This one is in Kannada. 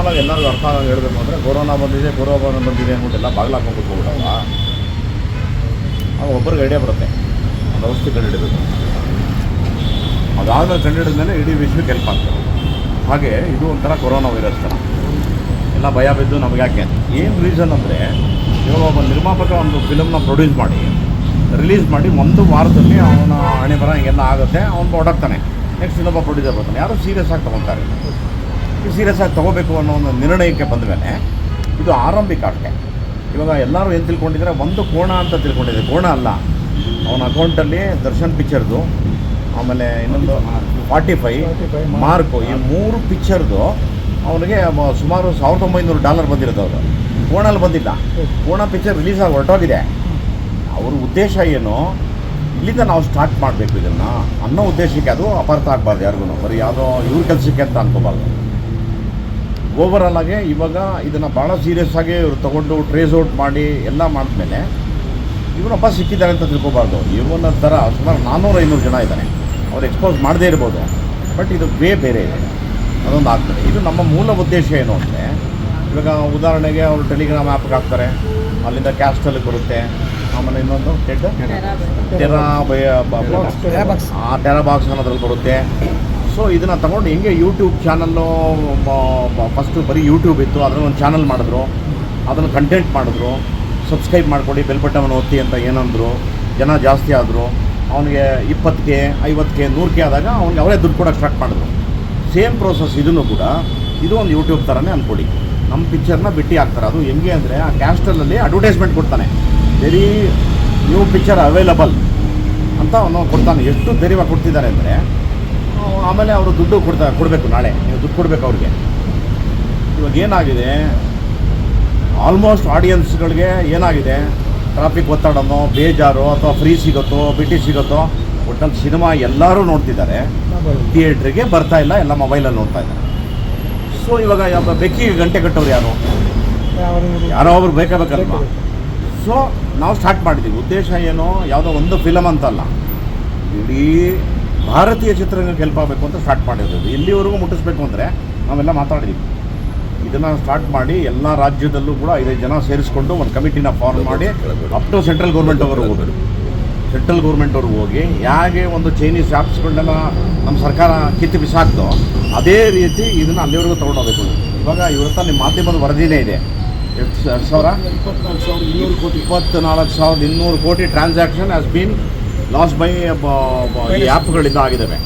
ನಾರ್ಮಲಾಗಿ ಎಲ್ಲರಿಗೂ ಅರ್ಥ ಆಗೋದು ಹೇಳಬೇಕು ಅಂದರೆ ಕೊರೋನಾ ಬಂದಿದೆ ಕೊರೋನಾ ಬಂದಿದೆ ಅಂದ್ಬಿಟ್ಟು ಎಲ್ಲ ಬಾಗಿಲು ಹಾಕೊಂಡು ಕೂತ್ಕೊಬಿಡಲ್ಲ ಆಗ ಒಬ್ಬರಿಗೆ ಐಡಿಯಾ ಬರುತ್ತೆ. ಒಂದು ಔಷಧಿ ಕಂಡುಹಿಡಬೇಕು. ಅದಾದಮೇಲೆ ಕಂಡುಹಿಡಿದ್ಮೇಲೆ ಇಡೀ ವಿಶ್ವಕ್ಕೆ ಹೆಲ್ಪ್ ಆಗ್ತದೆ. ಹಾಗೆ ಇದು ಒಂಥರ ಕೊರೋನಾ ವೈರಸ್ ಥರ. ಎಲ್ಲ ಭಯ ಬಿದ್ದು ನಮಗೆ ಯಾಕೆ? ಏನು ರೀಸನ್ ಅಂದರೆ, ಇವಾಗ ಒಬ್ಬ ನಿರ್ಮಾಪಕ ಒಂದು ಫಿಲಮ್ನ ಪ್ರೊಡ್ಯೂಸ್ ಮಾಡಿ ರಿಲೀಸ್ ಮಾಡಿ ಒಂದು ವಾರದಲ್ಲಿ ಅವನ ಹಣೆ ಬರ ಹಿಂಗೆಲ್ಲ ಆಗುತ್ತೆ, ಅವನು ಹೊಡಕ್ತಾನೆ ನೆಕ್ಸ್ಟ್ ಇನ್ನೊಬ್ಬ ಪ್ರೊಡ್ಯೂಸರ್ ಬರ್ತಾನೆ. ಯಾರು ಸೀರಿಯಸ್ ಆಗಿ ತೊಗೊತಾರೆ? ಸೀರಿಯಸ್ ಆಗಿ ತೊಗೋಬೇಕು ಅನ್ನೋ ಒಂದು ನಿರ್ಣಯಕ್ಕೆ ಬಂದ ಮೇಲೆ ಇದು ಆರಂಭಿಕ ಅಷ್ಟೇ ಇವಾಗ ಎಲ್ಲರೂ ಏನು ತಿಳ್ಕೊಂಡಿದ್ದಾರೆ? ಒಂದು ಕೋಣ ಅಂತ ತಿಳ್ಕೊಂಡಿದ್ದಾರೆ. ಕೋಣ ಅಲ್ಲ. ಅವನ ಅಕೌಂಟಲ್ಲಿ ದರ್ಶನ್ ಪಿಕ್ಚರ್ದು ಆಮೇಲೆ ಇನ್ನೊಂದು ಫಾರ್ಟಿ ಫೈ ಮಾರ್ಕು ಈ ಮೂರು ಪಿಕ್ಚರ್ದು ಅವನಿಗೆ ಸುಮಾರು ಸಾವಿರದ ಒಂಬೈನೂರು ಡಾಲರ್ ಬಂದಿರೋದು ಅವರು ಕೋಣಲ್ಲಿ ಬಂದಿಲ್ಲ. ಕೋಣ ಪಿಕ್ಚರ್ ರಿಲೀಸ್ ಆಗಿ ಹೊರಟೋಗಿದೆ. ಅವ್ರ ಉದ್ದೇಶ ಏನು? ಇಲ್ಲಿಂದ ನಾವು ಸ್ಟಾರ್ಟ್ ಮಾಡಬೇಕು ಇದನ್ನು ಅನ್ನೋ ಉದ್ದೇಶಕ್ಕೆ ಅದು ಅಪಾರ್ಥ ಆಗಬಾರ್ದು ಯಾರಿಗೂ ಬರೀ ಯಾವುದೋ ಇವ್ರ ಕೆಲಸಕ್ಕೆ ಅಂತ ಅನ್ಕೋಬಾರ್ದು. ಓವರಾಲ್ ಆಗಿ ಇವಾಗ ಇದನ್ನು ಭಾಳ ಸೀರಿಯಸ್ ಆಗಿ ಇವರು ತೊಗೊಂಡು ಟ್ರೇಸ್ ಔಟ್ ಮಾಡಿ ಎಲ್ಲ ಮಾಡಿದ್ಮೇಲೆ ಇವನೊಬ್ಬ ಸಿಕ್ಕಿದ್ದಾರೆ ಅಂತ ತಿಳ್ಕೊಬಾರ್ದು. ಇವನ ಥರ ಸುಮಾರು ನಾನ್ನೂರು ಐನೂರು ಜನ ಇದ್ದಾರೆ. ಅವ್ರು ಎಕ್ಸ್ಪೋಸ್ ಮಾಡದೇ ಇರ್ಬೋದು. ಬಟ್ ಇದು ವೇ ಬೇರೆ ಇದೆ. ಅದೊಂದು ಆಗ್ತದೆ. ಇದು ನಮ್ಮ ಮೂಲ ಉದ್ದೇಶ ಏನು ಅಂದರೆ ಇವಾಗ ಉದಾಹರಣೆಗೆ ಅವರು ಟೆಲಿಗ್ರಾಮ್ ಆ್ಯಪ್ಗೆ ಹಾಕ್ತಾರೆ. ಅಲ್ಲಿಂದ ಕ್ಯಾಸ್ಟಲ್ಲಿ ಬರುತ್ತೆ. ಆಮೇಲೆ ಇನ್ನೊಂದು ಟೆಡ್ ಟೆರಾ ಬಾಕ್ಸ್ ಆ ಟೆರಾ ಬಾಕ್ಸ್ ಅನ್ನೋದ್ರಲ್ಲಿ ಬರುತ್ತೆ. ಸೊ ಇದನ್ನು ತಗೊಂಡು ಹೆಂಗೆ ಯೂಟ್ಯೂಬ್ ಚಾನಲ್ಲು ಫಸ್ಟು ಬರೀ ಯೂಟ್ಯೂಬ್ ಇತ್ತು ಅದನ್ನು ಒಂದು ಚಾನಲ್ ಮಾಡಿದ್ರು. ಅದನ್ನು ಕಂಟೆಂಟ್ ಮಾಡಿದ್ರು. ಸಬ್ಸ್ಕ್ರೈಬ್ ಮಾಡಿಕೊಡಿ ಬೆಲ್ ಬಟನ್ ಒತ್ತಿ ಅಂತ ಏನಂದರು. ಜನ ಜಾಸ್ತಿ ಆದರು. ಅವನಿಗೆ ಇಪ್ಪತ್ತಕ್ಕೆ ಐವತ್ತಕ್ಕೆ ನೂರಕ್ಕೆ ಆದಾಗ ಅವ್ನಿಗೆ ಅವರೇ ದುಡ್ಡು ಕೊಡೋಕ್ಕೆ ಸ್ಟಾರ್ಟ್ ಮಾಡಿದ್ರು. ಸೇಮ್ ಪ್ರೋಸೆಸ್ ಇದನ್ನು ಕೂಡ ಇದು ಒಂದು ಯೂಟ್ಯೂಬ್ ಥರನೇ ಅಂದ್ಕೊಡಿ ನಮ್ಮ ಪಿಕ್ಚರ್ನ ಬಿಟ್ಟು ಹಾಕ್ತಾರೆ. ಅದು ಹೆಂಗೆ ಅಂದರೆ ಆ ಕ್ಯಾಸ್ಟಲಲ್ಲಿ ಅಡ್ವರ್ಟೈಸ್ಮೆಂಟ್ ಕೊಡ್ತಾನೆ. ವೆರಿ ನ್ಯೂ ಪಿಕ್ಚರ್ ಅವೈಲಬಲ್ ಅಂತ ಅವನು ಕೊಡ್ತಾನೆ. ಎಷ್ಟು ಧೈರ್ಯವಾಗಿ ಕೊಡ್ತಿದ್ದಾರೆ ಅಂದರೆ ಆಮೇಲೆ ಅವರು ದುಡ್ಡು ಕೊಡ್ತಾ ಕೊಡಬೇಕು ನಾಳೆ. ನೀವು ದುಡ್ಡು ಕೊಡಬೇಕು ಅವ್ರಿಗೆ. ಇವಾಗ ಏನಾಗಿದೆ? ಆಲ್ಮೋಸ್ಟ್ ಆಡಿಯನ್ಸ್ಗಳಿಗೆ ಏನಾಗಿದೆ? ಟ್ರಾಫಿಕ್ ಒತ್ತಡನೋ, ಬೇಜಾರು ಅಥವಾ ಫ್ರೀ ಸಿಗುತ್ತೋ, ಬಿಟಿ ಸಿಗುತ್ತೋ ಒಟ್ಟಲ್ಲಿ ಸಿನಿಮಾ ಎಲ್ಲರೂ ನೋಡ್ತಿದ್ದಾರೆ. ಥಿಯೇಟ್ರಿಗೆ ಬರ್ತಾ ಇಲ್ಲ, ಎಲ್ಲ ಮೊಬೈಲಲ್ಲಿ ನೋಡ್ತಾ ಇದ್ದಾರೆ. ಸೊ ಇವಾಗ ಬೆಕ್ಕಿಗೆ ಗಂಟೆ ಕಟ್ಟೋರು ಯಾರು? ಯಾರೋ ಒಬ್ರು ಬೇಕಾಗಬೇಕಲ್ವ? ಬೇಕಲ್ವಾ ಸೊ ನಾವು ಸ್ಟಾರ್ಟ್ ಮಾಡಿದ್ದೀವಿ. ಉದ್ದೇಶ ಏನು? ಯಾವುದೋ ಒಂದು ಫಿಲಮ್ ಅಂತಲ್ಲ. ಇಡೀ ಭಾರತೀಯ ಚಿತ್ರರಂಗ ಗೆಲ್ಪಾಗಬೇಕು ಅಂತ ಸ್ಟಾರ್ಟ್ ಮಾಡಿರೋದು. ಇಲ್ಲಿವರೆಗೂ ಮುಟ್ಟಿಸ್ಬೇಕು ಅಂದರೆ ನಾವೆಲ್ಲ ಮಾತಾಡಿದ್ದೀವಿ ಇದನ್ನು ಸ್ಟಾರ್ಟ್ ಮಾಡಿ ಎಲ್ಲ ರಾಜ್ಯದಲ್ಲೂ ಕೂಡ ಐದೈದು ಜನ ಸೇರಿಸ್ಕೊಂಡು ಒಂದು ಕಮಿಟಿನ ಫಾರ್ಮ್ ಮಾಡಿ ಅಪ್ ಟು ಸೆಂಟ್ರಲ್ ಗೌರ್ಮೆಂಟ್ ಅವರು ಹೋಗೋದು ಸೆಂಟ್ರಲ್ ಗೌರ್ಮೆಂಟ್ ಅವ್ರಿಗೆ ಹೋಗಿ ಹೇಗೆ ಒಂದು ಚೈನೀಸ್ ಆ್ಯಪ್ಸ್ಗಳನ್ನೆಲ್ಲ ನಮ್ಮ ಸರ್ಕಾರ ಕಿತ್ತು ಬಿಸಾಕ್ತೋ ಅದೇ ರೀತಿ ಇದನ್ನು ಅಲ್ಲಿವರೆಗೂ ಹೋಗಬೇಕು ಇವಾಗ ಇವತ್ತ ನಿಮ್ಮ ಮಾಧ್ಯಮದ ವರದಿನೇ ಇದೆ. ಎಷ್ಟು ಎರಡು ಸಾವಿರ? ಇಪ್ಪತ್ನಾಲ್ಕು ಸಾವಿರದ ಇನ್ನೂರು ಕೋಟಿ. ಇಪ್ಪತ್ತ್ನಾಲ್ಕು ಸಾವಿರದ ಇನ್ನೂರು ಕೋಟಿ transaction has been loss by ಈ ಆ್ಯಪ್ಗಳಿಂದ ಆಗಿದ್ದಾವೆ.